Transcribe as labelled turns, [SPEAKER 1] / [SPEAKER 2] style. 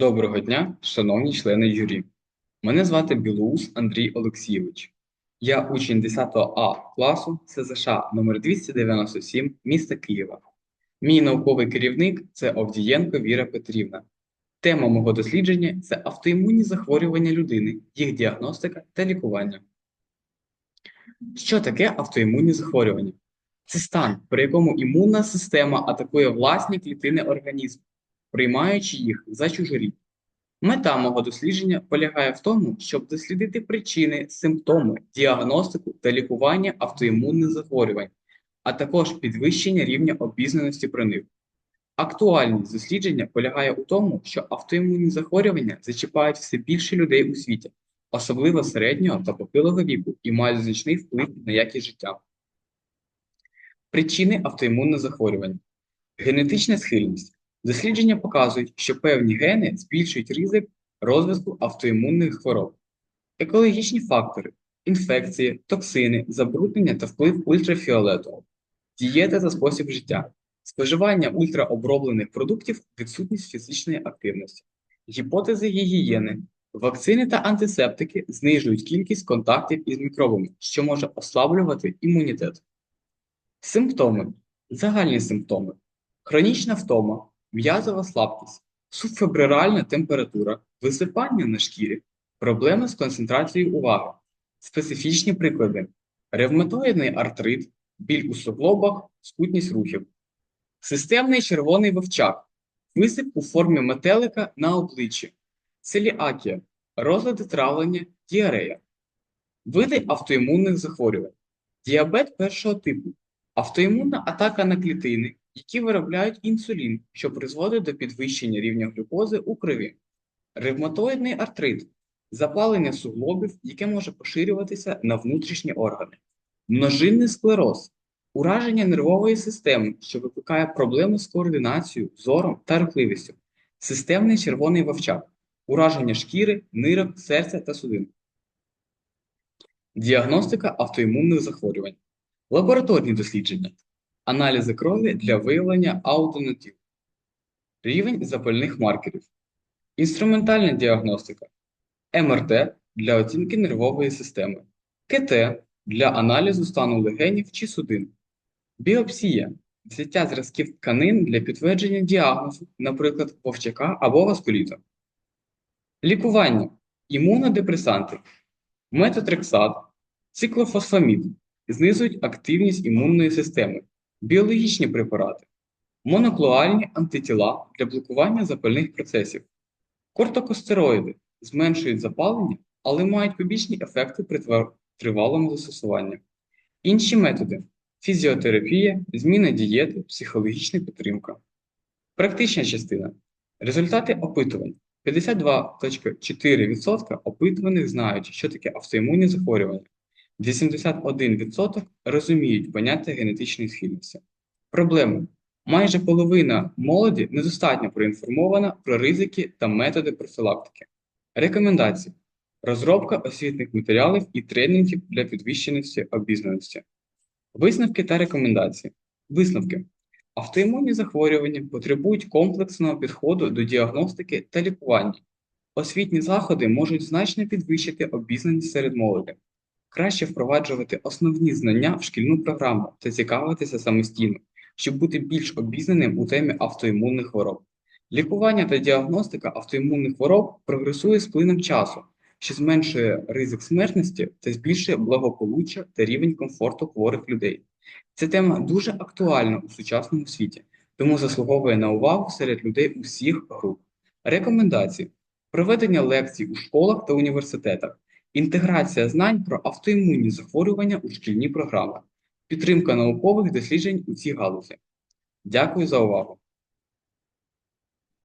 [SPEAKER 1] Доброго дня, шановні члени журі. Мене звати Білоус Андрій Олексійович. Я учень 10 А класу СЗШ номер 297 міста Києва. Мій науковий керівник це Овдієнко Віра Петрівна. Тема мого дослідження це автоімунні захворювання людини, їх діагностика та лікування. Що таке автоімунні захворювання? Це стан, при якому імунна система атакує власні клітини організму, приймаючи їх за чужорі. Мета мого дослідження полягає в тому, щоб дослідити причини, симптоми, діагностику та лікування автоімунних захворювань, а також підвищення рівня обізнаності про них. Актуальність дослідження полягає у тому, що автоімунні захворювання зачіпають все більше людей у світі, особливо середнього та похилого віку, і мають значний вплив на якість життя. Причини автоімунних захворювань. Генетична схильність. Дослідження показують, що певні гени збільшують ризик розвитку автоімунних хвороб. Екологічні фактори, інфекції, токсини, забруднення та вплив ультрафіолету, дієта та спосіб життя, споживання ультраоброблених продуктів, відсутність фізичної активності, гіпотези гігієни, вакцини та антисептики знижують кількість контактів із мікробами, що може ослаблювати імунітет. Симптоми. Загальні симптоми. Хронічна втома, м'язова слабкість, субфебреральна температура, висипання на шкірі, проблеми з концентрацією уваги, специфічні приклади, ревматоїдний артрит, біль у суглобах, скутність рухів, системний червоний вовчак, висип у формі метелика на обличчі, целіакія, розлади травлення, діарея, види автоімунних захворювань, діабет першого типу, автоімунна атака на клітини, які виробляють інсулін, що призводить до підвищення рівня глюкози у крові, ревматоїдний артрит, запалення суглобів, яке може поширюватися на внутрішні органи, множинний склероз, ураження нервової системи, що викликає проблеми з координацією, зором та рухливістю, системний червоний вовчак, ураження шкіри, нирок, серця та судин. Діагностика автоімунних захворювань. Лабораторні дослідження. Аналізи крові для виявлення аутонатів. Рівень запальних маркерів. Інструментальна діагностика. МРТ для оцінки нервової системи. КТ для аналізу стану легенів чи судин. Біопсія взяття зразків тканин для підтвердження діагнозу, наприклад, вовчака або васкуліта. Лікування. Імунодепресанти. Метотрексат, циклофосфамід знизують активність імунної системи, біологічні препарати, моноклуальні антитіла для блокування запальних процесів, кортокостероїди зменшують запалення, але мають побічні ефекти при тривалому застосуванні. Інші методи фізіотерапія, зміна дієти, психологічна підтримка. Практична частина. Результати опитувань. 52,4% опитуваних знають, що таке автоімунні захворювання. 81% розуміють поняття генетичної схильності. Проблеми. Майже половина молоді недостатньо проінформована про ризики та методи профілактики. Рекомендації. Розробка освітних матеріалів і тренінгів для підвищеності обізнаності. Висновки та рекомендації. Висновки. Автоімунні захворювання потребують комплексного підходу до діагностики та лікування. Освітні заходи можуть значно підвищити обізнаність серед молоді. Краще впроваджувати основні знання в шкільну програму та цікавитися самостійно, щоб бути більш обізнаним у темі автоімунних хвороб. Лікування та діагностика автоімунних хвороб прогресує з плином часу, що зменшує ризик смертності та збільшує благополуччя та рівень комфорту хворих людей. Ця тема дуже актуальна у сучасному світі, тому заслуговує на увагу серед людей усіх груп. Рекомендації: проведення лекцій у школах та університетах, інтеграція знань про автоімунні захворювання у шкільні програми, підтримка наукових досліджень у цій галузі. Дякую за увагу!